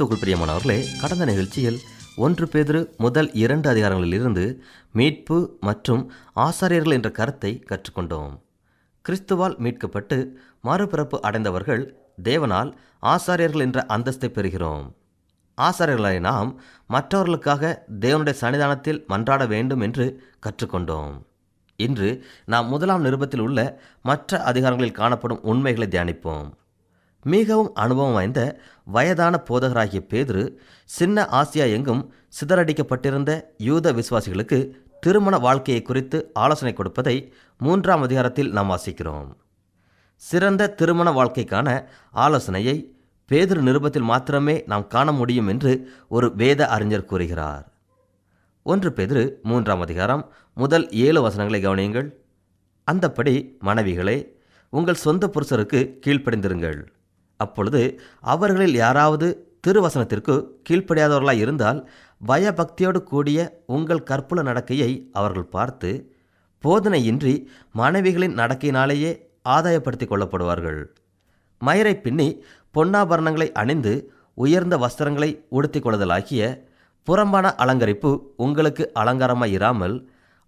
கிறிஸ்துக்குள் பிரியமானவர்களே கடந்த நிகழ்ச்சியில் ஒன்று பேதுரு முதல் இரண்டு அதிகாரங்களிலிருந்து மீட்பு மற்றும் ஆசாரியர்கள் என்ற கருத்தை கற்றுக்கொண்டோம். கிறிஸ்துவால் மீட்கப்பட்டு மறுபிறப்பு அடைந்தவர்கள் தேவனால் ஆசாரியர்கள் என்ற அந்தஸ்தை பெறுகிறோம். ஆசாரியர்களை நாம் மற்றவர்களுக்காக தேவனுடைய சன்னிதானத்தில் மன்றாட வேண்டும் என்று கற்றுக்கொண்டோம். இன்று நாம் முதலாம் நிருபத்தில் உள்ள மற்ற அதிகாரங்களில் காணப்படும் உண்மைகளை தியானிப்போம். மிகவும் அனுபவம் வாய்ந்த வயதான போதகராகிய பேதுரு சின்ன ஆசியா எங்கும் சிதறடிக்கப்பட்டிருந்த யூத விசுவாசிகளுக்கு திருமண வாழ்க்கையை குறித்து ஆலோசனை கொடுப்பதை மூன்றாம் அதிகாரத்தில் நாம் வாசிக்கிறோம். சிறந்த திருமண வாழ்க்கைக்கான ஆலோசனையை பேதுரு நிருபத்தில் மாத்திரமே நாம் காண முடியும் என்று ஒரு வேத அறிஞர் கூறுகிறார். ஒன்று பேதுரு மூன்றாம் அதிகாரம் முதல் ஏழு வசனங்களை கவனியுங்கள். அந்தப்படி மனைவிகளே உங்கள் சொந்த புருஷருக்கு கீழ்ப்படிந்திருங்கள். அப்பொழுது அவர்களில் யாராவது திருவசனத்திற்கு கீழ்ப்படியாதவர்களாக இருந்தால் பயபக்தியோடு கூடிய உங்கள் கற்புல நடக்கையை அவர்கள் பார்த்து போதனையின்றி மனைவிகளின் நடக்கையினாலேயே ஆதாயப்படுத்தி கொள்ளப்படுவார்கள். மயிரை பின்னி பொன்னாபரணங்களை அணிந்து உயர்ந்த வஸ்திரங்களை உடுத்திக் கொள்ளுதலாகிய புறம்பான அலங்கரிப்பு உங்களுக்கு அலங்காரமாக இராமல்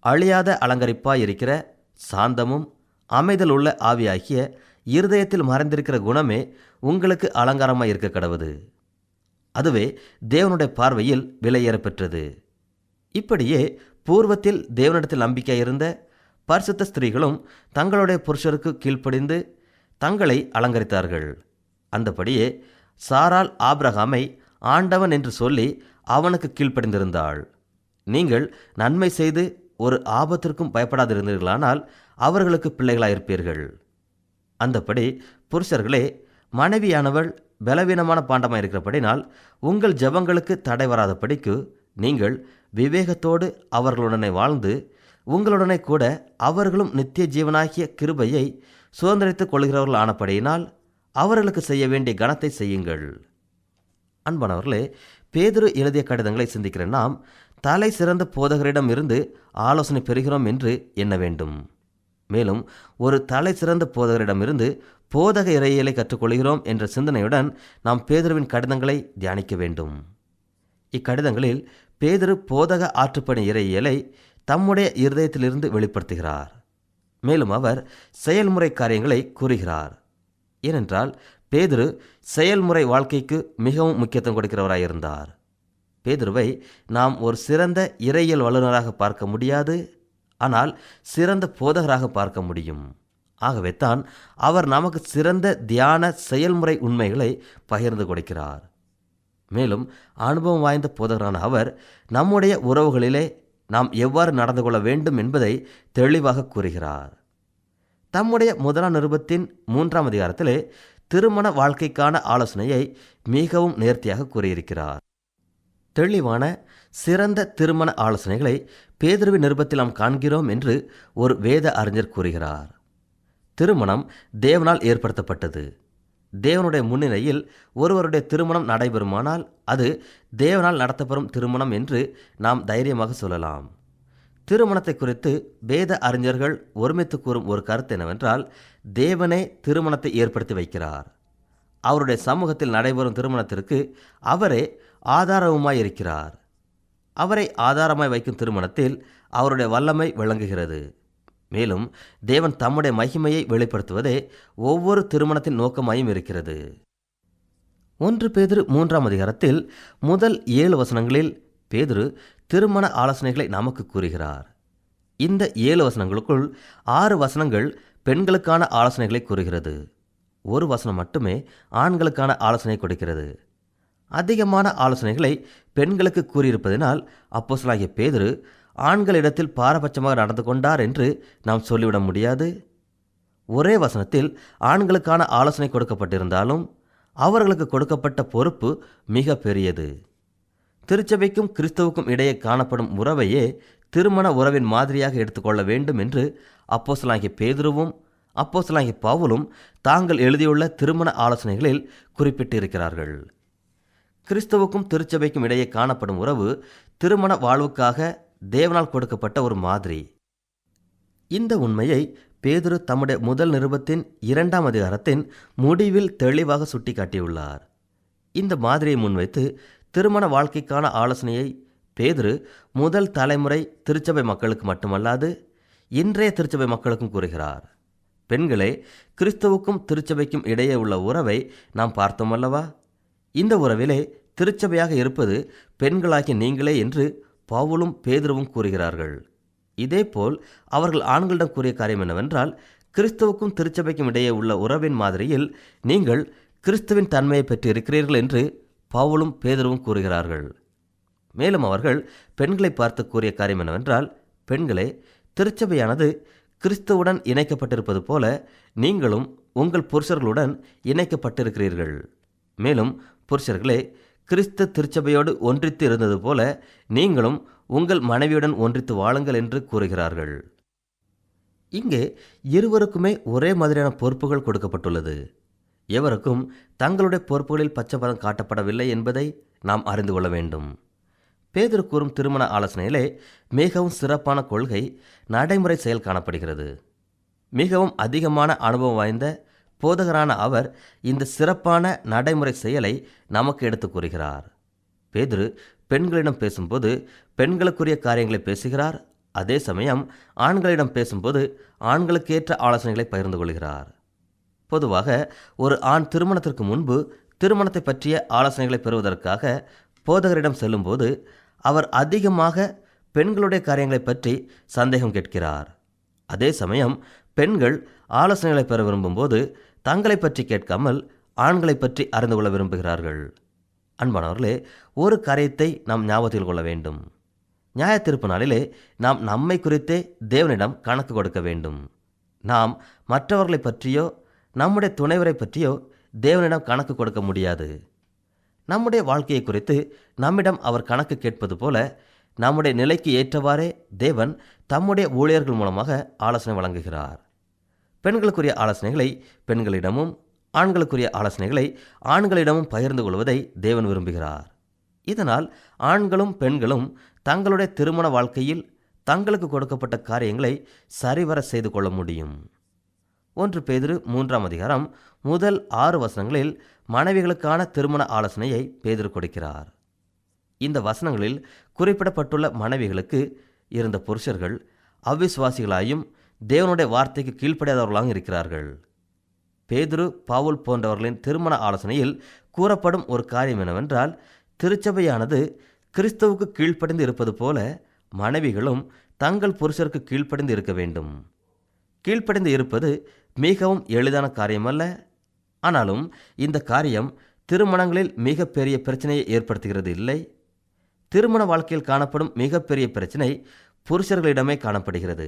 அழியாத அலங்கரிப்பாக இருக்கிற சாந்தமும் அமைதல் உள்ள ஆவியாகிய இருதயத்தில் மறைந்திருக்கிற குணமே உங்களுக்கு அலங்காரமாக இருக்க கடவுது. அதுவே தேவனுடைய பார்வையில் விலையேறப் பெற்றது. இப்படியே பூர்வத்தில் தேவனிடத்தில் நம்பிக்கை இருந்த பரிசுத்த ஸ்திரீகளும் தங்களுடைய புருஷருக்கு கீழ்ப்படிந்து தங்களை அலங்கரித்தார்கள். அந்தபடியே சாரால் ஆப்ரஹாமை ஆண்டவன் என்று சொல்லி அவனுக்கு கீழ்ப்படிந்திருந்தாள். நீங்கள் நன்மை செய்து ஒரு ஆபத்திற்கும் பயப்படாதிருந்தீர்களானால் அவர்களுக்கு பிள்ளைகளாயிருப்பீர்கள். அந்தபடி புருஷர்களே மனைவியானவள் பலவீனமான பாண்டமாக இருக்கிறபடினால் உங்கள் ஜெபங்களுக்கு தடை வராதபடிக்கு நீங்கள் விவேகத்தோடு அவர்களுடனே வாழ்ந்து உங்களுடனே கூட அவர்களும் நித்திய ஜீவனாகிய கிருபையை சுதந்திரித்துக் கொள்கிறவர்கள் ஆனபடியினால் அவர்களுக்கு செய்ய வேண்டிய கணத்தை செய்யுங்கள். அன்பானவர்களே பேதுரு எழுதிய கடிதங்களை சிந்திக்கிற நாம் தலை சிறந்த போதகரிடம் இருந்து ஆலோசனை பெறுகிறோம் என்று எண்ண வேண்டும். மேலும் ஒரு தலை சிறந்த போதகரிடமிருந்து போதக இறையியலை கற்றுக்கொள்கிறோம் என்ற சிந்தனையுடன் நாம் பேதுருவின் கடிதங்களை தியானிக்க வேண்டும். இக்கடிதங்களில் பேதுரு போதக ஆற்றுப்பணி இறையியலை தம்முடைய இருதயத்திலிருந்து வெளிப்படுத்துகிறார். மேலும் அவர் செயல்முறை காரியங்களை கூறுகிறார். ஏனென்றால் பேதுரு செயல்முறை வாழ்க்கைக்கு மிகவும் முக்கியத்துவம் கொடுக்கிறவராயிருந்தார். பேதுருவை நாம் ஒரு சிறந்த இறையியல் வல்லுநராக பார்க்க முடியாது? ஆனால் சிறந்த போதகராக பார்க்க முடியும். ஆகவே தான் அவர் நமக்கு சிறந்த தியான செயல்முறை உண்மைகளை பகிர்ந்து கொடுக்கிறார். மேலும் அனுபவம் வாய்ந்த போதகரான அவர் நம்முடைய உறவுகளிலே நாம் எவ்வாறு நடந்து கொள்ள வேண்டும் என்பதை தெளிவாக கூறுகிறார். தம்முடைய முதலாம் நிருபத்தின் மூன்றாம் அதிகாரத்திலே திருமண வாழ்க்கைக்கான ஆலோசனையை மிகவும் நேர்த்தியாக கூறியிருக்கிறார். தெளிவான சிறந்த திருமண ஆலோசனைகளை பேதுருவி நிருபத்தில் நாம் காண்கிறோம் என்று ஒரு வேத அறிஞர் கூறுகிறார். திருமணம் தேவனால் ஏற்படுத்தப்பட்டது. தேவனுடைய முன்னிலையில் ஒருவருடைய திருமணம் நடைபெறுமானால் அது தேவனால் நடத்தப்படும் திருமணம் என்று நாம் தைரியமாக சொல்லலாம். திருமணத்தை குறித்து வேத அறிஞர்கள் ஒருமித்து கூறும் ஒரு கருத்து என்னவென்றால் தேவனே திருமணத்தை ஏற்படுத்தி வைக்கிறார். அவருடைய சமூகத்தில் நடைபெறும் திருமணத்திற்கு அவரே ஆதாரவுமாய் இருக்கிறார். அவரை ஆதாரமாய் வைக்கும் திருமணத்தில் அவருடைய வல்லமை விளங்குகிறது. மேலும் தேவன் தம்முடைய மகிமையை வெளிப்படுத்துவதே ஒவ்வொரு திருமணத்தின் நோக்கமாயும் இருக்கிறது. ஒன்று பேதிரு மூன்றாம் அதிகாரத்தில் முதல் ஏழு வசனங்களில் பேதுரு திருமண ஆலோசனைகளை நமக்கு கூறுகிறார். இந்த ஏழு வசனங்களுக்குள் ஆறு வசனங்கள் பெண்களுக்கான ஆலோசனைகளை கூறுகிறது. ஒரு வசனம் மட்டுமே ஆண்களுக்கான ஆலோசனை கொடுக்கிறது. அதிகமான ஆலோசனைகளை பெண்களுக்கு கூறியிருப்பதனால் அப்போசலாகிய பேதுரு ஆண்களிடத்தில் பாரபட்சமாக நடந்து கொண்டார் என்று நாம் சொல்லிவிட முடியாது. ஒரே வசனத்தில் ஆண்களுக்கான ஆலோசனை கொடுக்கப்பட்டிருந்தாலும் அவர்களுக்கு கொடுக்கப்பட்ட பொறுப்பு மிக பெரியது. திருச்சபைக்கும் கிறிஸ்தவுக்கும் இடையே காணப்படும் உறவையே திருமண உறவின் மாதிரியாக எடுத்துக்கொள்ள வேண்டும் என்று அப்போசலாகிய பேதுருவும் அப்போசலாகிய பவுலும் தாங்கள் எழுதியுள்ள திருமண ஆலோசனைகளில் குறிப்பிட்டிருக்கிறார்கள். கிறிஸ்தவுக்கும் திருச்சபைக்கும் இடையே காணப்படும் உறவு திருமண வாழ்வுக்காக தேவனால் கொடுக்கப்பட்ட ஒரு மாதிரி. இந்த உண்மையை பேதுரு தம்முடைய முதல் நிருபத்தின் இரண்டாம் அதிகாரத்தின் முடிவில் தெளிவாக சுட்டிக்காட்டியுள்ளார். இந்த மாதிரியை முன்வைத்து திருமண வாழ்க்கைக்கான ஆலோசனையை பேதுரு முதல் தலைமுறை திருச்சபை மக்களுக்கு மட்டுமல்லாது இன்றைய திருச்சபை மக்களுக்கும் கூறுகிறார். பெண்களே கிறிஸ்தவுக்கும் திருச்சபைக்கும் இடையே உள்ள உறவை நாம் பார்த்தோம் அல்லவா? இந்த உறவிலே திருச்சபையாக இருப்பது பெண்களாகிய நீங்களே என்று பவுலும் பேதுருவும் கூறுகிறார்கள். இதேபோல் அவர்கள் ஆண்களிடம் கூறிய காரியம் என்னவென்றால் கிறிஸ்துவுக்கும் திருச்சபைக்கும் இடையே உள்ள உறவின் மாதிரியில் நீங்கள் கிறிஸ்துவின் தன்மையை பெற்று இருக்கிறீர்கள் என்று பவுலும் பேதுருவும் கூறுகிறார்கள். மேலும் அவர்கள் பெண்களை பார்த்து கூறிய காரியம் என்னவென்றால் பெண்களே திருச்சபையானது கிறிஸ்துவுடன் இணைக்கப்பட்டிருப்பது போல நீங்களும் உங்கள் புருஷர்களுடன் இணைக்கப்பட்டிருக்கிறீர்கள். மேலும் புருஷர்களே கிறிஸ்த திருச்சபையோடு ஒன்றித்து இருந்தது போல நீங்களும் உங்கள் மனைவியுடன் ஒன்றித்து வாழுங்கள் என்று கூறுகிறார்கள். இங்கே இருவருக்குமே ஒரே மாதிரியான பொறுப்புகள் கொடுக்கப்பட்டுள்ளது. எவருக்கும் தங்களுடைய பொறுப்புகளில் பச்சைப்பதம் காட்டப்படவில்லை என்பதை நாம் அறிந்து கொள்ள வேண்டும். பேதர் கூறும் திருமண ஆலோசனையிலே மிகவும் சிறப்பான கொள்கை நடைமுறை செயல் காணப்படுகிறது. மிகவும் அதிகமான அனுபவம் வாய்ந்த போதகரான அவர் இந்த சிறப்பான நடைமுறை செயலை நமக்கு எடுத்துக் கூறுகிறார். பேதுரு பெண்களிடம் பேசும்போது பெண்களுக்குரிய காரியங்களை பேசுகிறார். அதே சமயம் ஆண்களிடம் பேசும்போது ஆண்களுக்கேற்ற ஆலோசனைகளை பகிர்ந்து கொள்கிறார். பொதுவாக ஒரு ஆண் திருமணத்திற்கு முன்பு திருமணத்தை பற்றிய ஆலோசனைகளை பெறுவதற்காக போதகரிடம் செல்லும்போது அவர் அதிகமாக பெண்களுடைய காரியங்களை பற்றி சந்தேகம் கேட்கிறார். அதே சமயம் பெண்கள் ஆலோசனைகளை பெற விரும்பும்போது தங்களை பற்றி கேட்காமல் ஆண்களை பற்றி அறிந்து கொள்ள விரும்புகிறார்கள். அன்பானவர்களே ஒரு காரியத்தை நாம் ஞாபகத்தில் கொள்ள வேண்டும். நியாய தீர்ப்பு நாளிலே நாம் நம்மை குறித்தே தேவனிடம் கணக்கு கொடுக்க வேண்டும். நாம் மற்றவர்களை பற்றியோ நம்முடைய துணைவரை பற்றியோ தேவனிடம் கணக்கு கொடுக்க முடியாது. நம்முடைய வாழ்க்கையை குறித்து நம்மிடம் அவர் கணக்கு கேட்பது போல நம்முடைய நிலைக்கு ஏற்றவாறே தேவன் தம்முடைய ஊழியர்கள் மூலமாக ஆலோசனை வழங்குகிறார். பெண்களுக்குரிய ஆலோசனைகளை பெண்களிடமும் ஆண்களுக்குரிய ஆலோசனைகளை ஆண்களிடமும் பகிர்ந்து கொள்வதை தேவன் விரும்புகிறார். இதனால் ஆண்களும் பெண்களும் தங்களுடைய திருமண வாழ்க்கையில் தங்களுக்கு கொடுக்கப்பட்ட காரியங்களை சரிவர செய்து கொள்ள முடியும். ஒன்று பேதுரு மூன்றாம் அதிகாரம் முதல் ஆறு வசனங்களில் மனைவிகளுக்கான திருமண ஆலோசனையை பேதுரு கொடுக்கிறார். இந்த வசனங்களில் குறிப்பிடப்பட்டுள்ள மனைவிகளுக்கு இருந்த புருஷர்கள் அவ்விசுவாசிகளாயும் தேவனுடைய வார்த்தைக்கு கீழ்ப்படியாதவர்களாகவும் இருக்கிறார்கள். பேதுரு பாவுல் போன்றவர்களின் திருமண ஆலோசனையில் கூறப்படும் ஒரு காரியம் என்னவென்றால் திருச்சபையானது கிறிஸ்துவுக்கு கீழ்ப்படிந்து இருப்பது போல மனைவிகளும் தங்கள் புருஷருக்கு கீழ்ப்படிந்து இருக்க வேண்டும். கீழ்ப்படிந்து இருப்பது மிகவும் எளிதான காரியமல்ல. ஆனாலும் இந்த காரியம் திருமணங்களில் மிகப்பெரிய பிரச்சனையை ஏற்படுத்துகிறது இல்லை. திருமண வாழ்க்கையில் காணப்படும் மிகப்பெரிய பிரச்சனை புருஷர்களிடமே காணப்படுகிறது.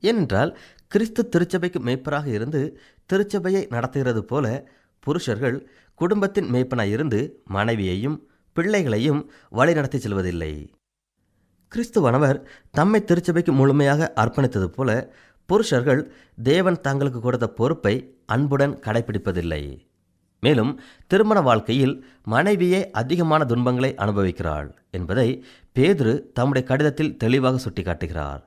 ஏனென்றால் கிறிஸ்து திருச்சபைக்கு மேய்ப்பராக இருந்து திருச்சபையை நடத்துகிறது போல புருஷர்கள் குடும்பத்தின் மேய்ப்பனாய் இருந்து மனைவியையும் பிள்ளைகளையும் வழிநடத்தி செல்வதில்லை. கிறிஸ்துவானவர் தம்மை திருச்சபைக்கு முழுமையாக அர்ப்பணித்தது போல புருஷர்கள் தேவன் தங்களுக்கு கொடுத்த பொறுப்பை அன்புடன் கடைபிடிப்பதில்லை மேலும் திருமண வாழ்க்கையில் மனைவியே அதிகமான துன்பங்களை அனுபவிக்கிறாள் என்பதை பேதுரு தம்முடைய கடிதத்தில் தெளிவாக சுட்டிக்காட்டுகிறார்.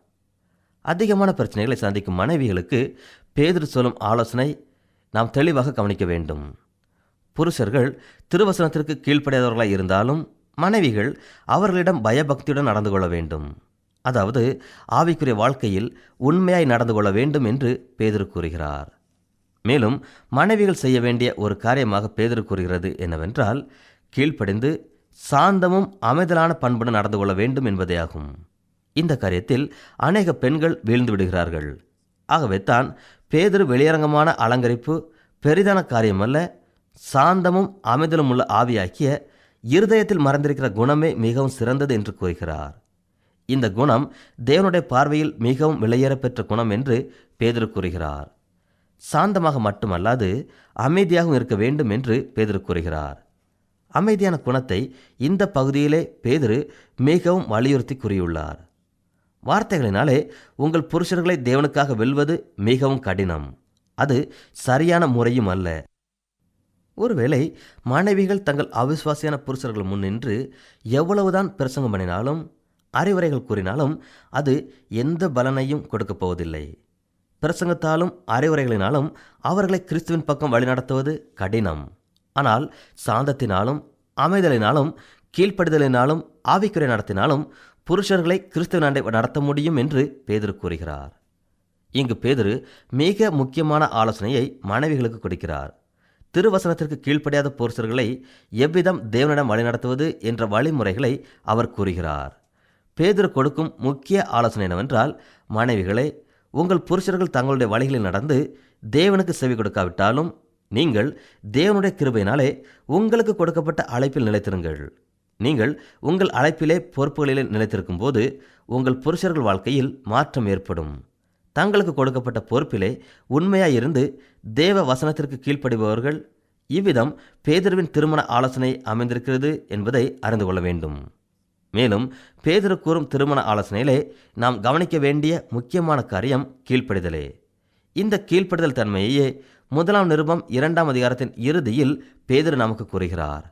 அதிகமான பிரச்சனைகளை சந்திக்கும் மனைவிகளுக்கு பேதர் சொல்லும் ஆலோசனை நாம் தெளிவாக கவனிக்க வேண்டும். புருஷர்கள் திருவசனத்திற்கு கீழ்ப்படையாதவர்களாக இருந்தாலும் மனைவிகள் அவர்களிடம் பயபக்தியுடன் நடந்து கொள்ள வேண்டும். அதாவது ஆவிக்குரிய வாழ்க்கையில் உண்மையாய் நடந்து கொள்ள வேண்டும் என்று பேதர் கூறுகிறார். மேலும் மனைவிகள் செய்ய வேண்டிய ஒரு காரியமாக பேதர் கூறுகிறது என்னவென்றால் கீழ்ப்படிந்து சாந்தமும் அமைதலான பண்புடன் நடந்து கொள்ள வேண்டும் என்பதே ஆகும். இந்த காரியத்தில் அநேக பெண்கள் வீழ்ந்து விடுகிறார்கள். ஆகவே தான் பேதுரு வெளியரங்கமான அலங்கரிப்பு பெரிதான காரியமல்ல சாந்தமும் அமைதலும் உள்ள ஆவியாக்கிய இருதயத்தில் மறந்திருக்கிற குணமே மிகவும் சிறந்தது என்று கூறுகிறார். இந்த குணம் தேவனுடைய பார்வையில் மிகவும் விலையேற பெற்ற குணம் என்று பேதர் கூறுகிறார். சாந்தமாக மட்டுமல்லாது அமைதியாகவும் இருக்க வேண்டும் என்று பேதர் கூறுகிறார். அமைதியான குணத்தை இந்த பகுதியிலே பேதுரு மிகவும் வலியுறுத்தி கூறியுள்ளார். வார்த்தைகளினாலே உங்கள் புருஷர்களை தேவனுக்காக வெல்வது மிகவும் கடினம். அது சரியான முறையும் அல்ல. ஒருவேளை மனைவிகள் தங்கள் அவிசுவாசியான புருஷர்கள் முன் நின்று எவ்வளவுதான் பிரசங்கம் பண்ணினாலும் அறிவுரைகள் கூறினாலும் அது எந்த பலனையும் கொடுக்கப் போவதில்லை. பிரசங்கத்தாலும் அறிவுரைகளினாலும் அவர்களை கிறிஸ்துவின் பக்கம் வழிநடத்துவது கடினம். ஆனால் சாந்தத்தினாலும் அமைதலினாலும் கீழ்ப்படுதலினாலும் ஆவிக்குறை நடத்தினாலும் புருஷர்களை கிறிஸ்துவ நடத்த முடியும் என்று பேதர் கூறுகிறார். இங்கு பேதரு மிக முக்கியமான ஆலோசனையை மனைவிகளுக்கு கொடுக்கிறார். திருவசனத்திற்கு கீழ்ப்படியாத புருஷர்களை எவ்விதம் தேவனிடம் வழிநடத்துவது என்ற வழிமுறைகளை அவர் கூறுகிறார். பேதர் கொடுக்கும் முக்கிய ஆலோசனை என்னவென்றால் மனைவிகளே உங்கள் புருஷர்கள் தங்களுடைய வழிகளில் நடந்து தேவனுக்கு செவி கொடுக்காவிட்டாலும் நீங்கள் தேவனுடைய கிருபையினாலே உங்களுக்கு கொடுக்கப்பட்ட அழைப்பில் நிலைத்திருங்கள். நீங்கள் உங்கள் அழைப்பிலே பொறுப்புகளிலே நிலைத்திருக்கும் போது உங்கள் புருஷர்கள் வாழ்க்கையில் மாற்றம் ஏற்படும். தங்களுக்கு கொடுக்கப்பட்ட பொறுப்பிலே உண்மையாயிருந்து தேவ வசனத்திற்கு கீழ்ப்படிபவர்கள் இவ்விதம் பேதர்வின் திருமண ஆலோசனை அமைந்திருக்கிறது என்பதை அறிந்து கொள்ள வேண்டும். மேலும் பேதரு கூறும் திருமண ஆலோசனையிலே நாம் கவனிக்க வேண்டிய முக்கியமான காரியம் கீழ்ப்படிதலே. இந்த கீழ்ப்படிதல் தன்மையையே முதலாம் நிருபம் இரண்டாம் அதிகாரத்தின் இறுதியில் பேதர் நமக்கு கூறுகிறார்.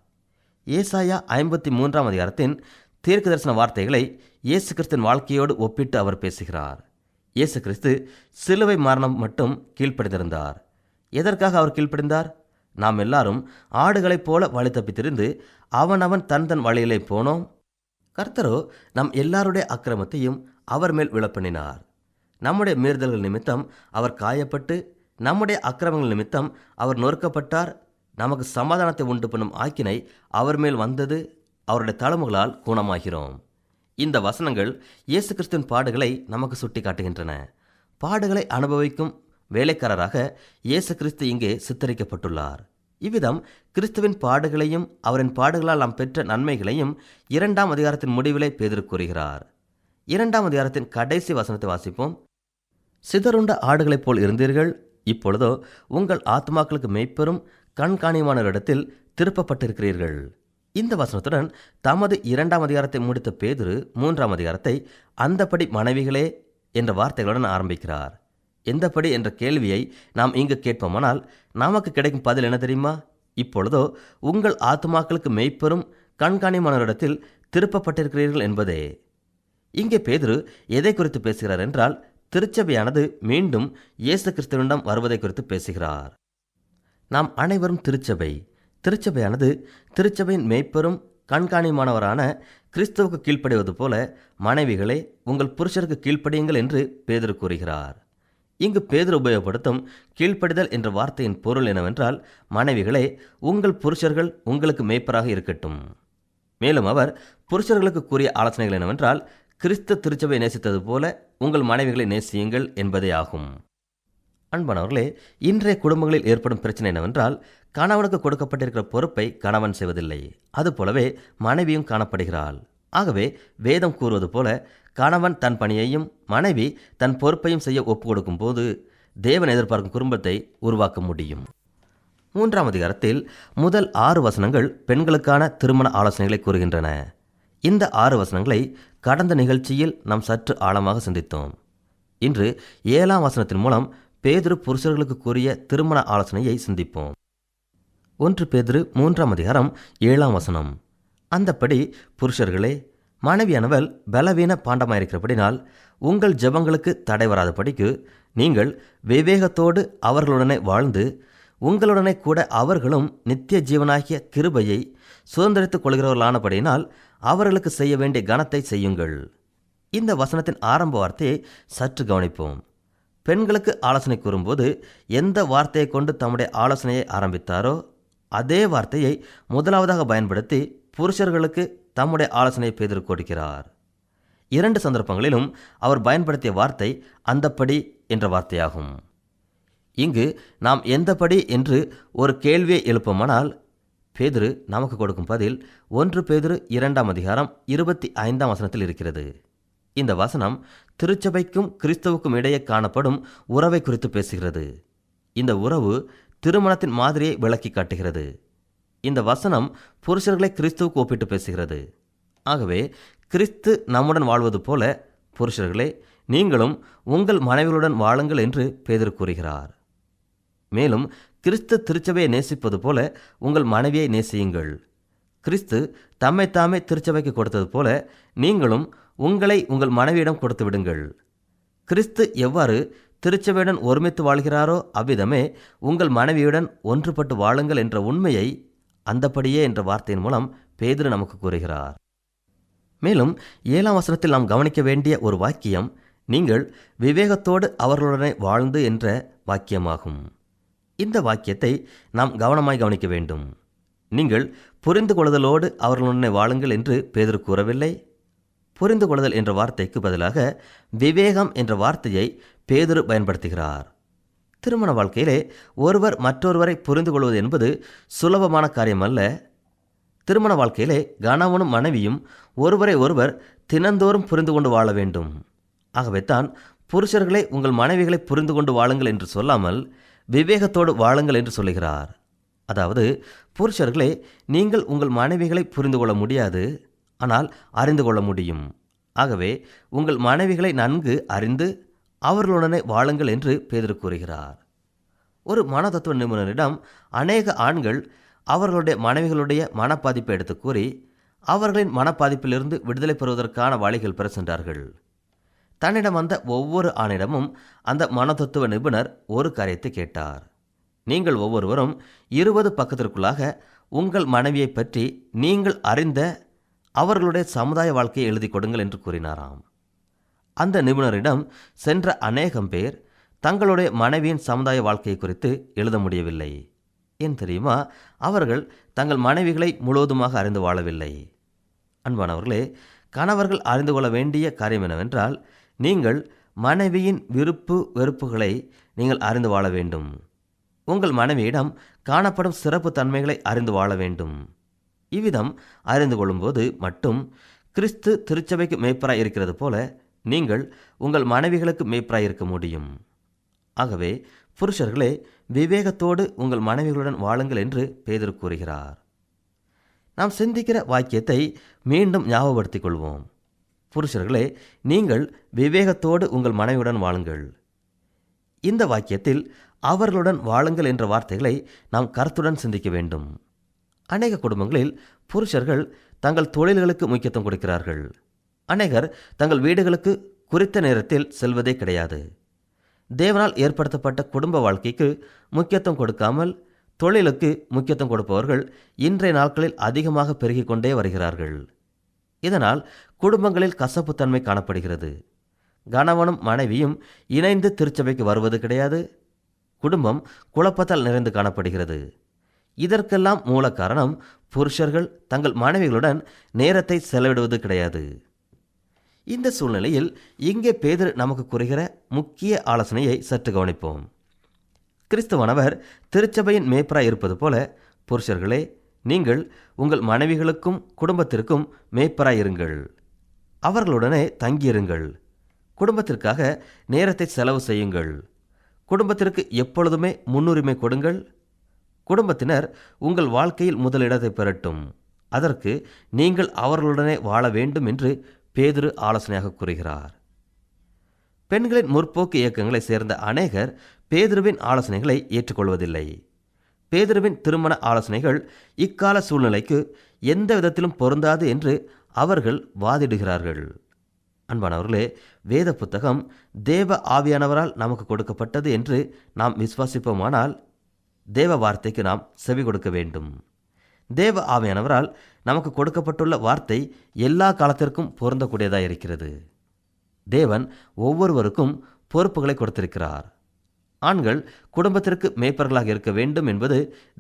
ஏசாயா ஐம்பத்தி மூன்றாம் அதிகாரத்தின் தீர்க்க தரிசன வார்த்தைகளை இயேசு கிறிஸ்தின் வாழ்க்கையோடு ஒப்பிட்டு அவர் பேசுகிறார். இயேசு கிறிஸ்து சிலுவை மரணம் மட்டும் கீழ்ப்படிந்திருந்தார். எதற்காக அவர் கீழ்ப்படிந்தார்? நாம் எல்லாரும் ஆடுகளைப் போல வழி தப்பித்திருந்து அவனவன் தன் தன் வழியிலே போனோம். கர்த்தரோ நம் எல்லாருடைய அக்கிரமத்தையும் அவர் மேல் விழப்பண்ணினார். நம்முடைய மீறுதல்கள் நிமித்தம் அவர் காயப்பட்டு நம்முடைய அக்கிரமங்கள் நிமித்தம் அவர் நொறுக்கப்பட்டார். நமக்கு சமாதானத்தை உண்டு பண்ணும் ஆக்கினை அவர் மேல் வந்தது அவருடைய தளமுகளால் குணமாகிறோம். இந்த வசனங்கள் இயேசு கிறிஸ்துவின் பாடுகளை நமக்கு சுட்டி காட்டுகின்றன பாடுகளை அனுபவிக்கும் வேலைக்காரராக இயேசு கிறிஸ்து இங்கே சித்தரிக்கப்பட்டுள்ளார். இவ்விதம் கிறிஸ்துவின் பாடுகளையும் அவரின் பாடுகளால் நாம் பெற்ற நன்மைகளையும் இரண்டாம் அதிகாரத்தின் முடிவிலே பேதிரு கூறுகிறார். இரண்டாம் அதிகாரத்தின் கடைசி வசனத்தை வாசிப்போம். சிதறுண்ட ஆடுகளைப் போல் இருந்தீர்கள் இப்பொழுதோ உங்கள் ஆத்மாக்களுக்கு மெய்ப்பெரும் கண்காணியமானவரிடத்தில் திருப்பப்பட்டிருக்கிறீர்கள். இந்த வசனத்துடன் தமது இரண்டாம் அதிகாரத்தை முடித்த பேதுரு மூன்றாம் அதிகாரத்தை அந்தப்படி மனைவிகளே என்ற வார்த்தைகளுடன் ஆரம்பிக்கிறார். எந்தப்படி என்ற கேள்வியை நாம் இங்கு கேட்போமானால் நமக்கு கிடைக்கும் பதில் என்ன தெரியுமா? இப்பொழுதோ உங்கள் ஆத்மாக்களுக்கு மெய்ப்பெரும் கண்காணியமானவரிடத்தில் திருப்பப்பட்டிருக்கிறீர்கள் என்பதே. இங்கே பேதுரு எதை குறித்து பேசுகிறார் என்றால் திருச்சபையானது மீண்டும் இயேசு கிறிஸ்துவிடம் வருவதை குறித்து பேசுகிறார். நாம் அனைவரும் திருச்சபை. திருச்சபையானது திருச்சபையின் மெய்ப்பெரும் கண்காணிமானவரான கிறிஸ்துவுக்கு கீழ்ப்படிவது போல மனைவிகளே உங்கள் புருஷருக்கு கீழ்ப்படியுங்கள் என்று பேதர் கூறுகிறார். இங்கு பேதர் உபயோகப்படுத்தும் கீழ்ப்படிதல் என்ற வார்த்தையின் பொருள் என்னவென்றால் மனைவிகளே உங்கள் புருஷர்கள் உங்களுக்கு மேய்ப்பராக இருக்கட்டும். மேலும் அவர் புருஷர்களுக்கு கூறிய ஆலோசனைகள் என்னவென்றால் கிறிஸ்த திருச்சபை நேசித்தது போல உங்கள் மனைவிகளை நேசியுங்கள் என்பதே ஆகும். அன்பானவர்களே இன்றைய குடும்பங்களில் ஏற்படும் பிரச்சனை என்னவென்றால் கணவனுக்கு கொடுக்கப்பட்டிருக்கிற பொறுப்பை கணவன் செய்வதில்லை. அதுபோலவே மனைவியும் காணப்படுகிறாள். ஆகவே வேதம் கூறுவது போல கணவன் தன் பணியையும் மனைவி தன் பொறுப்பையும் செய்ய ஒப்பு கொடுக்கும் போது தேவன் எதிர்பார்க்கும் குடும்பத்தை உருவாக்க முடியும். மூன்றாம் அதிகாரத்தில் முதல் ஆறு வசனங்கள் பெண்களுக்கான திருமண ஆலோசனைகளை கூறுகின்றன. இந்த ஆறு வசனங்களை கடந்த நிகழ்ச்சியில் நாம் சற்று ஆழமாக சிந்தித்தோம். இன்று ஏழாம் வசனத்தின் மூலம் பேதுரு புருஷர்களுக்கு கூறிய திருமண ஆலோசனையை சிந்திப்போம். ஒன்று பேதுரு மூன்றாம் அதிகாரம் ஏழாம் வசனம். அந்தப்படி புருஷர்களே மனைவியானவள் பலவீன பாண்டமாயிருக்கிறபடினால் உங்கள் ஜெபங்களுக்கு தடை வராதபடிக்கு நீங்கள் விவேகத்தோடு அவர்களுடனே வாழ்ந்து உங்களுடனே கூட அவர்களும் நித்திய ஜீவனாகிய கிருபையை சுதந்திரித்துக் கொள்கிறவர்களானபடியினால் அவர்களுக்கு செய்ய வேண்டிய கனத்தை செய்யுங்கள். இந்த வசனத்தின் ஆரம்ப வார்த்தையை சற்று கவனிப்போம். பெண்களுக்கு ஆலோசனை கூறும்போது எந்த வார்த்தையை கொண்டு தம்முடைய ஆலோசனையை ஆரம்பித்தாரோ அதே வார்த்தையை முதலாவதாக பயன்படுத்தி புருஷர்களுக்கு தம்முடைய ஆலோசனையை பெய்து கொடுக்கிறார். இரண்டு சந்தர்ப்பங்களிலும் அவர் பயன்படுத்திய வார்த்தை அந்தப்படி என்ற வார்த்தையாகும். இங்கு நாம் எந்தபடி என்று ஒரு கேள்வியை எழுப்போமானால் பேதுரு நமக்கு கொடுக்கும் பதில் ஒன்று பேதுரு இரண்டாம் அதிகாரம் இருபத்தி ஐந்தாம் வசனத்தில் இருக்கிறது. இந்த வசனம் திருச்சபைக்கும் கிறிஸ்தவுக்கும் இடையே காணப்படும் உறவை குறித்து பேசுகிறது. இந்த உறவு திருமணத்தின் மாதிரியை விளக்கி காட்டுகிறது. இந்த வசனம் புருஷர்களை கிறிஸ்துவுக்கு ஒப்பிட்டு பேசுகிறது. ஆகவே கிறிஸ்து நம்முடன் வாழ்வது போல புருஷர்களே நீங்களும் உங்கள் மனைவிகளுடன் வாழுங்கள் என்று பேதர் கூறுகிறார். மேலும் கிறிஸ்து திருச்சபையை நேசிப்பது போல உங்கள் மனைவியை நேசியுங்கள். கிறிஸ்து தம்மை தாமே திருச்சபைக்கு கொடுத்தது போல நீங்களும் உங்களை உங்கள் மனைவியிடம் கொடுத்து விடுங்கள். கிறிஸ்து எவ்வாறு திருச்சபையுடன் ஒருமித்து வாழ்கிறாரோ அவ்விதமே உங்கள் மனைவியுடன் ஒன்றுபட்டு வாழுங்கள் என்ற உண்மையை அந்தப்படியே என்ற வார்த்தையின் மூலம் பேதுரு நமக்கு கூறுகிறார். மேலும் ஏழாம் வசனத்தில் நாம் கவனிக்க வேண்டிய ஒரு வாக்கியம் நீங்கள் விவேகத்தோடு அவர்களுடனே வாழ்ந்து என்ற வாக்கியமாகும். இந்த வாக்கியத்தை நாம் கவனமாய் கவனிக்க வேண்டும். நீங்கள் புரிந்து கொள்ளுதலோடு அவர்களுடனே வாழுங்கள் என்று பேதர் கூறவில்லை. புரிந்து கொள்ளுதல் என்ற வார்த்தைக்கு பதிலாக விவேகம் என்ற வார்த்தையை பேதுரு பயன்படுத்துகிறார். திருமண வாழ்க்கையிலே ஒருவர் மற்றொருவரை புரிந்து கொள்வது என்பது சுலபமான காரியம் அல்ல திருமண வாழ்க்கையிலே கணவனும் மனைவியும் ஒருவரை ஒருவர் தினந்தோறும் புரிந்து கொண்டு வாழ வேண்டும். ஆகவே தான் புருஷர்களே உங்கள் மனைவிகளை புரிந்து கொண்டு வாழுங்கள் என்று சொல்லாமல் விவேகத்தோடு வாழுங்கள் என்று சொல்லுகிறார். அதாவது புருஷர்களே நீங்கள் உங்கள் மனைவிகளை புரிந்து கொள்ள முடியாது. ஆனால் அறிந்து கொள்ள முடியும். ஆகவே உங்கள் மனைவிகளை நன்கு அறிந்து அவர்களுடனே வாழுங்கள் என்று பேதர் கூறுகிறார். ஒரு மனதத்துவ நிபுணரிடம் அநேக ஆண்கள் அவர்களுடைய மனைவிகளுடைய மனப்பாதிப்பை எடுத்து கூறி அவர்களின் மனப்பாதிப்பிலிருந்து விடுதலை பெறுவதற்கான வழிகள் பெற சென்றார்கள். தன்னிடம் வந்த ஒவ்வொரு ஆணிடமும் அந்த மனதத்துவ நிபுணர் ஒரு காரியத்தை கேட்டார். நீங்கள் ஒவ்வொருவரும் இருபது பக்கத்திற்குள்ளாக உங்கள் மனைவியை பற்றி நீங்கள் அறிந்த அவர்களுடைய சமுதாய வாழ்க்கையை எழுதி கொடுங்கள் என்று கூறினாராம். அந்த நிபுணரிடம் சென்ற அநேகம் பேர் தங்களுடைய மனைவியின் சமுதாய வாழ்க்கை குறித்து எழுத முடியவில்லை. ஏன் தெரியுமா? அவர்கள் தங்கள் மனைவிகளை முழுவதுமாக அறிந்து வாழவில்லை. அன்பானவர்களே கணவர்கள் அறிந்து கொள்ள வேண்டிய காரியம் என்னவென்றால் நீங்கள் மனைவியின் விருப்பு வெறுப்புகளை நீங்கள் அறிந்து வாழ வேண்டும். உங்கள் மனைவியிடம் காணப்படும் சிறப்பு தன்மைகளை அறிந்து வாழ வேண்டும். இவ்விதம் அறிந்து கொள்ளும்போது மட்டும் கிறிஸ்து திருச்சபைக்கு மேய்ப்பராய் இருக்கிறது போல நீங்கள் உங்கள் மனைவிகளுக்கு மேய்ப்பராய் இருக்க முடியும். ஆகவே புருஷர்களே விவேகத்தோடு உங்கள் மனைவிகளுடன் வாழுங்கள் என்று பேதர் கூறுகிறார். நாம் சிந்திக்கிற வாக்கியத்தை மீண்டும் ஞாபகப்படுத்திக் கொள்வோம். புருஷர்களே நீங்கள் விவேகத்தோடு உங்கள் மனைவியுடன் வாழுங்கள். இந்த வாக்கியத்தில் அவர்களுடன் வாழுங்கள் என்ற வார்த்தைகளை நாம் கருத்துடன் சிந்திக்க வேண்டும். அநேக குடும்பங்களில் புருஷர்கள் தங்கள் தொழில்களுக்கு முக்கியத்துவம் கொடுக்கிறார்கள். அநேகர் தங்கள் வீடுகளுக்கு குறித்த நேரத்தில் செல்வதே கிடையாது. தேவனால் ஏற்படுத்தப்பட்ட குடும்ப வாழ்க்கைக்கு முக்கியத்துவம் கொடுக்காமல் தொழிலுக்கு முக்கியத்துவம் கொடுப்பவர்கள் இன்றைய நாட்களில் அதிகமாக பெருகிக் கொண்டே வருகிறார்கள். இதனால் குடும்பங்களில் கசப்புத்தன்மை காணப்படுகிறது. கணவனும் மனைவியும் இணைந்து திருச்சபைக்கு வருவது கிடையாது. குடும்பம் குழப்பத்தால் நிறைந்து காணப்படுகிறது. இதற்கெல்லாம் மூல காரணம் புருஷர்கள் தங்கள் மனைவிகளுடன் நேரத்தை செலவிடுவது கிடையாது. இந்த சூழ்நிலையில் இங்கே பேதர் நமக்கு கூறுகிற முக்கிய ஆலோசனையை சற்று கவனிப்போம். கிறிஸ்துவனவர் திருச்சபையின் மேய்ப்பராய் இருப்பது போல புருஷர்களே நீங்கள் உங்கள் மனைவிகளுக்கும் குடும்பத்திற்கும் மேய்ப்பராயிருங்கள் அவர்களுடனே தங்கியிருங்கள். குடும்பத்திற்காக நேரத்தை செலவு செய்யுங்கள். குடும்பத்திற்கு எப்பொழுதுமே முன்னுரிமை கொடுங்கள். குடும்பத்தினர் உங்கள் வாழ்க்கையில் முதலிடத்தை பெறட்டும். அதற்கு நீங்கள் அவர்களுடனே வாழ வேண்டும் என்று பேதுரு ஆலோசனையாக கூறுகிறார். பெண்களின் முற்போக்கு இயக்கங்களை சேர்ந்த அநேகர் பேதுருவின் ஆலோசனைகளை ஏற்றுக்கொள்வதில்லை. பேதுருவின் திருமண ஆலோசனைகள் இக்கால சூழ்நிலைக்கு எந்த விதத்திலும் பொருந்தாது என்று அவர்கள் வாதிடுகிறார்கள். அன்பானவர்களே வேத புத்தகம் தேவ ஆவியானவரால் நமக்கு கொடுக்கப்பட்டது என்று நாம் விசுவாசிப்போமானால் தேவ வார்த்தைக்கு நாம் செவி கொடுக்க வேண்டும். தேவ ஆவியானவரால் நமக்கு கொடுக்கப்பட்டுள்ள வார்த்தை எல்லா காலத்திற்கும் பொருந்தக்கூடியதாக இருக்கிறது. தேவன் ஒவ்வொருவருக்கும் பொறுப்புகளை கொடுத்திருக்கிறார். ஆண்கள் குடும்பத்திற்கு மேய்ப்பர்களாக இருக்க வேண்டும் என்பது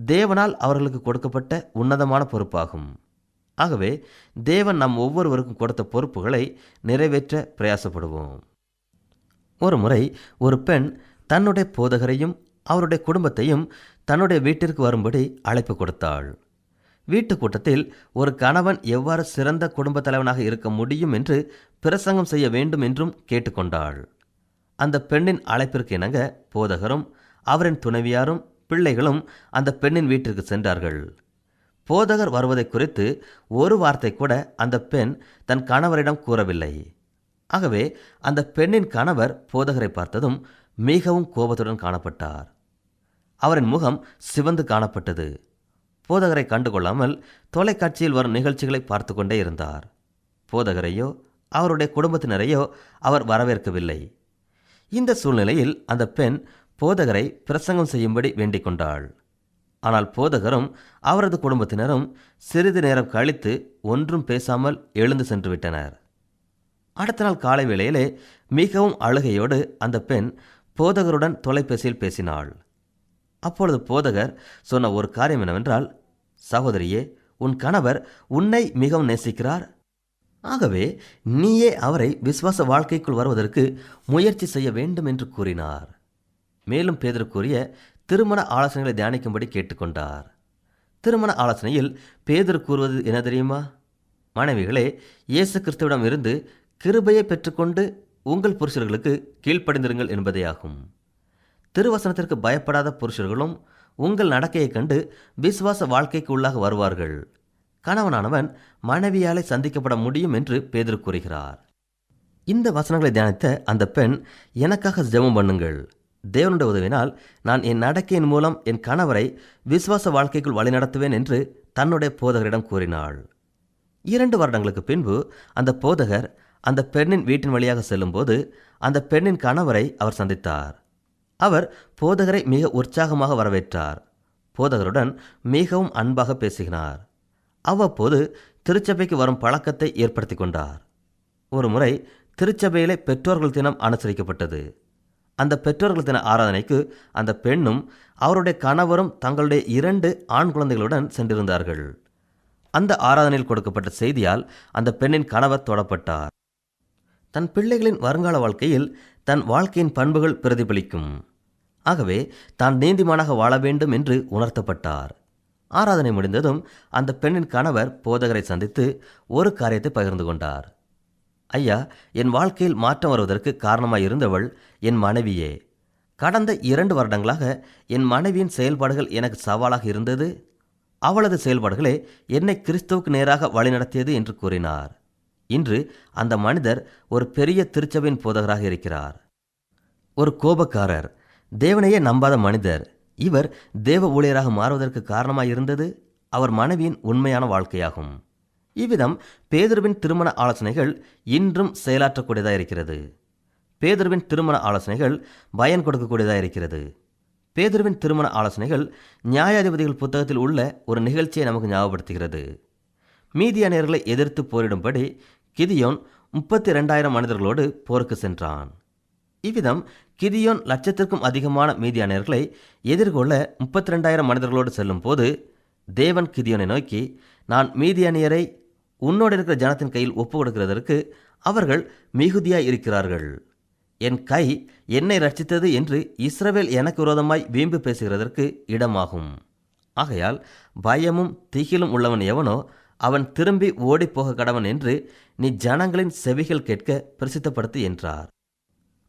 தேவனால் அவர்களுக்கு கொடுக்கப்பட்ட உன்னதமான பொறுப்பாகும். ஆகவே தேவன் நம் ஒவ்வொருவருக்கும் கொடுத்த பொறுப்புகளை நிறைவேற்ற பிரயாசப்படுவோம். ஒரு முறை ஒரு பெண் தன்னுடைய போதகரையும் அவருடைய குடும்பத்தையும் தன்னுடைய வீட்டிற்கு வரும்படி அழைப்பு கொடுத்தாள். வீட்டு கூட்டத்தில் ஒரு கணவன் எவ்வாறு சிறந்த குடும்பத் தலைவனாக இருக்க முடியும் என்று பிரசங்கம் செய்ய வேண்டும் என்றும் கேட்டுக்கொண்டாள். அந்த பெண்ணின் அழைப்பிற்கு இணங்க போதகரும் அவரின் துணைவியாரும் பிள்ளைகளும் அந்த பெண்ணின் வீட்டிற்கு சென்றார்கள். போதகர் வருவதை குறித்து ஒரு வார்த்தை கூட அந்த பெண் தன் கணவரிடம் கூறவில்லை. ஆகவே அந்த பெண்ணின் கணவர் போதகரை பார்த்ததும் மிகவும் கோபத்துடன் காணப்பட்டார். அவரின் முகம் சிவந்து காணப்பட்டது. போதகரை கண்டுகொள்ளாமல் தொலைக்காட்சியில் வரும் நிகழ்ச்சிகளை பார்த்து கொண்டே இருந்தார். போதகரையோ அவருடைய குடும்பத்தினரையோ அவர் வரவேற்கவில்லை. இந்த சூழ்நிலையில் அந்த பெண் போதகரை பிரசங்கம் செய்யும்படி வேண்டிக் கொண்டாள். ஆனால் போதகரும் அவரது குடும்பத்தினரும் சிறிது நேரம் கழித்து ஒன்றும் பேசாமல் எழுந்து சென்று விட்டனர். அடுத்த நாள் காலை வேளையிலே மிகவும் அழுகையோடு அந்த பெண் போதகருடன் தொலைபேசியில் பேசினாள். அப்பொழுது போதகர் சொன்ன ஒரு காரியம் என்னவென்றால் சகோதரியே உன் கணவர் உன்னை மிகவும் நேசிக்கிறார். ஆகவே நீயே அவரை விசுவாச வாழ்க்கைக்குள் வருவதற்கு முயற்சி செய்ய வேண்டும் என்று கூறினார். மேலும் பேதருக்குரிய திருமண ஆலோசனைகளை தியானிக்கும்படி கேட்டுக்கொண்டார். திருமண ஆலோசனையில் பேதர் கூறுவது என்ன தெரியுமா? மனைவிகளே இயேசு கிறிஸ்துவிடம் இருந்து கிருபையை பெற்றுக்கொண்டு உங்கள் புருஷர்களுக்கு கீழ்ப்படிந்திருங்கள் என்பதே ஆகும். திருவசனத்திற்கு பயப்படாத புருஷர்களும் உங்கள் நடக்கையைக் கண்டு விசுவாச வாழ்க்கைக்கு உள்ளாக வருவார்கள். கணவனானவன் மனைவியாலே சந்திக்கப்பட முடியும் என்று பேதர் கூறுகிறார். இந்த வசனங்களை தியானித்த அந்த பெண் எனக்காக ஜெபம் பண்ணுங்கள். தேவனுடைய உதவினால் நான் என் நடக்கையின் மூலம் என் கணவரை விசுவாச வாழ்க்கைக்குள் வழிநடத்துவேன் என்று தன்னுடைய போதகரிடம் கூறினாள். இரண்டு வருடங்களுக்கு பின்பு அந்த போதகர் அந்த பெண்ணின் வீட்டின் வழியாக செல்லும்போது அந்த பெண்ணின் கணவரை அவர் சந்தித்தார். அவர் போதகரை மிக உற்சாகமாக வரவேற்றார். போதகருடன் மிகவும் அன்பாக பேசுகிறார். அவ்வப்போது திருச்சபைக்கு வரும் பழக்கத்தை ஏற்படுத்தி கொண்டார். ஒரு முறை திருச்சபையிலே பெற்றோர்கள் தினம் அனுசரிக்கப்பட்டது. அந்த பெற்றோர்கள் தின ஆராதனைக்கு அந்த பெண்ணும் அவருடைய கணவரும் தங்களுடைய இரண்டு ஆண் குழந்தைகளுடன் சென்றிருந்தார்கள். அந்த ஆராதனையில் கொடுக்கப்பட்ட செய்தியால் அந்த பெண்ணின் கணவர் தொடப்பட்டார். தன் பிள்ளைகளின் வருங்கால வாழ்க்கையில் தன் வாழ்க்கையின் பண்புகள் பிரதிபலிக்கும். ஆகவே தான் நீதிமானாக வாழ வேண்டும் என்று உணர்த்தப்பட்டார். ஆராதனை முடிந்ததும் அந்த பெண்ணின் கணவர் போதகரை சந்தித்து ஒரு காரியத்தை பகிர்ந்து கொண்டார். ஐயா என் வாழ்க்கையில் மாற்றம் வருவதற்கு காரணமாக இருந்தவள் என் மனைவியே. கடந்த இரண்டு வருடங்களாக என் மனைவியின் செயல்பாடுகள் எனக்கு சவாலாக இருந்தது. அவளது செயல்பாடுகளே என்னை கிறிஸ்துவுக்கு நேராக வழிநடத்தியது என்று கூறினார். இன்று அந்த மனிதர் ஒரு பெரிய திருச்சபையின் போதகராக இருக்கிறார். ஒரு கோபக்காரர் தேவனையே நம்பாத மனிதர் இவர் தேவ ஊழியராக மாறுவதற்கு காரணமாக இருந்தது அவர் மனைவியின் உண்மையான வாழ்க்கையாகும். இவ்விதம் பேதுருவின் திருமண ஆலோசனைகள் இன்றும் செயலாற்றக்கூடியதாக இருக்கிறது. பேதுருவின் திருமண ஆலோசனைகள் பயன் கொடுக்கக்கூடியதாக இருக்கிறது. பேதுருவின் திருமண ஆலோசனைகள் நியாயாதிபதிகள் புத்தகத்தில் உள்ள ஒரு நிகழ்ச்சியை நமக்கு ஞாபகப்படுத்துகிறது. மீதியானியர்களை எதிர்த்து போரிடும்படி கிதியோன் முப்பத்தி ரெண்டாயிரம் மனிதர்களோடு போருக்கு சென்றான். இவ்விதம் கிதியோன் லட்சத்திற்கும் அதிகமான மீதியானியர்களை எதிர்கொள்ள முப்பத்தி ரெண்டாயிரம் மனிதர்களோடு செல்லும் போது தேவன் கிதியோனை நோக்கி நான் மீதியானியரை உன்னோடு இருக்கிற ஜனத்தின் கையில் ஒப்பு கொடுக்கிறதற்கு அவர்கள் மிகுதியாய் இருக்கிறார்கள். என் கை என்னை ரட்சித்தது என்று இஸ்ரவேல் எனக்கு விரோதமாய் வீம்பு பேசுகிறதற்கு இடமாகும். ஆகையால் பயமும் திகிலும் உள்ளவன் எவனோ அவன் திரும்பி ஓடிப்போக கடவன் என்று நீ ஜனங்களின் செவிகள் கேட்க பிரசித்தப்படுத்து என்றார்.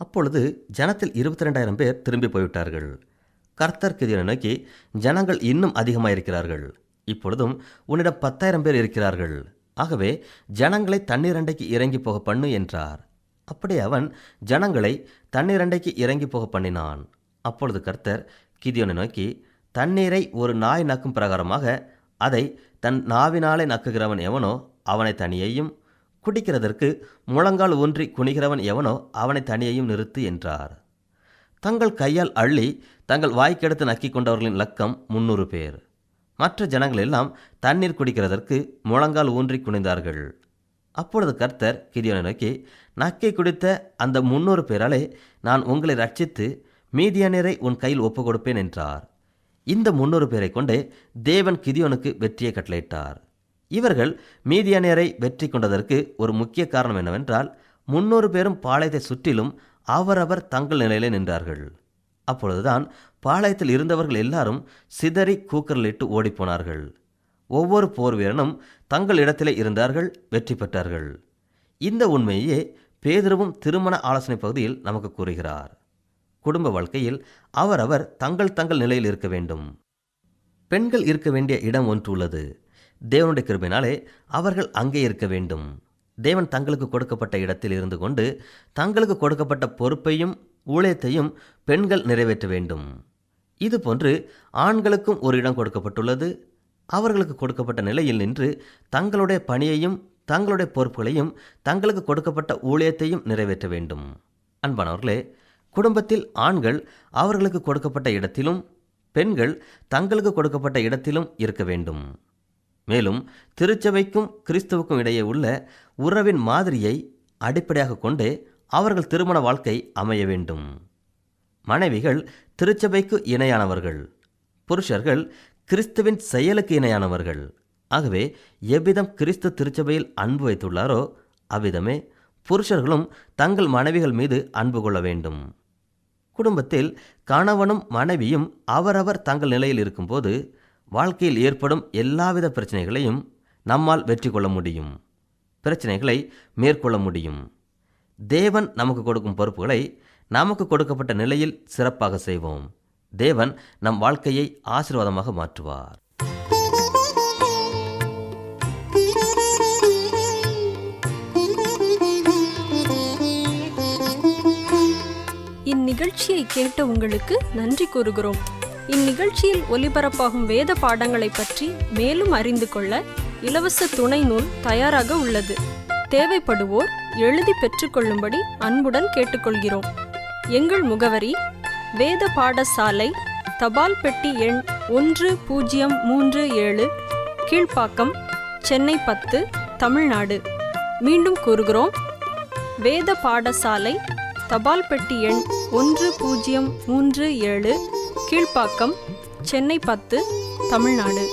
அப்பொழுது ஜனத்தில் இருபத்தி ரெண்டாயிரம் பேர் திரும்பி போய்விட்டார்கள். கர்த்தர் கிதியோனை நோக்கி ஜனங்கள் இன்னும் அதிகமாயிருக்கிறார்கள். இப்பொழுதும் உன்னிடம் பத்தாயிரம் பேர் இருக்கிறார்கள். ஆகவே ஜனங்களை தண்ணீரண்டைக்கு இறங்கி போக பண்ணு என்றார். அப்படி அவன் ஜனங்களை தண்ணீரண்டைக்கு இறங்கி போக பண்ணினான். அப்பொழுது கர்த்தர் கிதியோனை நோக்கி தண்ணீரை ஒரு நாய் நக்கும் பிரகாரமாக அதை தன் நாவினாலே நக்குகிறவன் எவனோ அவனை தனியையும் குடிக்கிறதற்கு முழங்கால் ஊன்றி குனிகிறவன் எவனோ அவனை தனியையும் நிறுத்து என்றார். தங்கள் கையால் அள்ளி தங்கள் வாய்க்கெடுத்து நக்கிக் கொண்டவர்களின் லக்கம் முன்னூறு பேர். மற்ற ஜனங்கள் எல்லாம் தண்ணீர் குடிக்கிறதற்கு முழங்கால் ஊன்றி குனிந்தார்கள். அப்பொழுது கர்த்தர் கிதியோனை நோக்கி நக்கை குடித்த அந்த முன்னூறு பேராலே நான் உங்களை ரட்சித்து மீதியானரை உன் கையில் ஒப்புக்கொடுப்பேன் என்றார். இந்த முன்னூறு பேரை கொண்டே தேவன் கிதியோனுக்கு வெற்றியை கட்டளையிட்டார். இவர்கள் மீதியானியரை வெற்றி கொண்டதற்கு ஒரு முக்கிய காரணம் என்னவென்றால் முன்னூறு பேரும் பாளையத்தை சுற்றிலும் அவரவர் தங்கள் நிலையிலே நின்றார்கள். அப்பொழுதுதான் பாளையத்தில் இருந்தவர்கள் எல்லாரும் சிதறி கூக்கரலிட்டு ஓடிப்போனார்கள். ஒவ்வொரு போர் வீரனும் தங்கள் இடத்திலே இருந்தார்கள் வெற்றி பெற்றார்கள். இந்த உண்மையே பேதுருவும் திருமண ஆலோசனை பகுதியில் நமக்கு கூறுகிறார். குடும்ப வாழ்க்கையில் அவரவர் தங்கள் தங்கள் நிலையில் இருக்க வேண்டும். பெண்கள் இருக்க வேண்டிய இடம் ஒன்று உள்ளது. தேவனுடைய கிருபினாலே அவர்கள் அங்கே இருக்க வேண்டும். தேவன் தங்களுக்கு கொடுக்கப்பட்ட இடத்தில் இருந்து கொண்டு தங்களுக்கு கொடுக்கப்பட்ட பொறுப்பையும் ஊழியத்தையும் பெண்கள் நிறைவேற்ற வேண்டும். இதுபோன்று ஆண்களுக்கும் ஒரு இடம் கொடுக்கப்பட்டுள்ளது. அவர்களுக்கு கொடுக்கப்பட்ட நிலையில் நின்று தங்களுடைய பணியையும் தங்களுடைய பொறுப்புகளையும் தங்களுக்கு கொடுக்கப்பட்ட ஊழியத்தையும் நிறைவேற்ற வேண்டும். அன்பானவர்களே குடும்பத்தில் ஆண்கள் அவர்களுக்கு கொடுக்கப்பட்ட இடத்திலும் பெண்கள் தங்களுக்கு கொடுக்கப்பட்ட இடத்திலும் இருக்க வேண்டும். மேலும் திருச்சபைக்கும் கிறிஸ்துவுக்கும் இடையே உள்ள உறவின் மாதிரியை அடிப்படையாக கொண்டே அவர்கள் திருமண வாழ்க்கை அமைய வேண்டும். மனைவிகள் திருச்சபைக்கு இணையானவர்கள் புருஷர்கள் கிறிஸ்துவின் செயலுக்கு இணையானவர்கள். ஆகவே எவ்விதம் கிறிஸ்து திருச்சபையில் அன்பு வைத்துள்ளாரோ அவ்விதமே புருஷர்களும் தங்கள் மனைவிகள் மீது அன்பு கொள்ள வேண்டும். குடும்பத்தில் கணவனும் மனைவியும் அவரவர் தங்கள் நிலையில் இருக்கும்போது வாழ்க்கையில் ஏற்படும் எல்லாவித பிரச்சனைகளையும் நம்மால் வெற்றி கொள்ள முடியும். பிரச்சனைகளை மேற்கொள்ள முடியும். தேவன் நமக்கு கொடுக்கும் பொறுப்புகளை நமக்கு கொடுக்கப்பட்ட நிலையில் சிறப்பாக செய்வோம். தேவன் நம் வாழ்க்கையை ஆசீர்வாதமாக மாற்றுவார். இந்நிகழ்ச்சியை கேட்ட உங்களுக்கு நன்றி கூறுகிறோம். இந்நிகழ்ச்சியில் ஒலிபரப்பாகும் வேத பாடங்களை பற்றி மேலும் அறிந்து கொள்ள இலவச துணை நூல் தயாராக உள்ளது. தேவைப்படுவோர் எழுதி பெற்றுக்கொள்ளும்படி அன்புடன் கேட்டுக்கொள்கிறோம். எங்கள் முகவரி வேத பாடசாலை தபால் பெட்டி எண் ஒன்று பூஜ்ஜியம் மூன்று ஏழு கீழ்ப்பாக்கம் சென்னை பத்து தமிழ்நாடு. மீண்டும் கூறுகிறோம். வேத பாடசாலை தபால் பெட்டி எண் ஒன்று பூஜ்ஜியம் மூன்று ஏழு கீழ்ப்பாக்கம் சென்னை பத்து தமிழ்நாடு.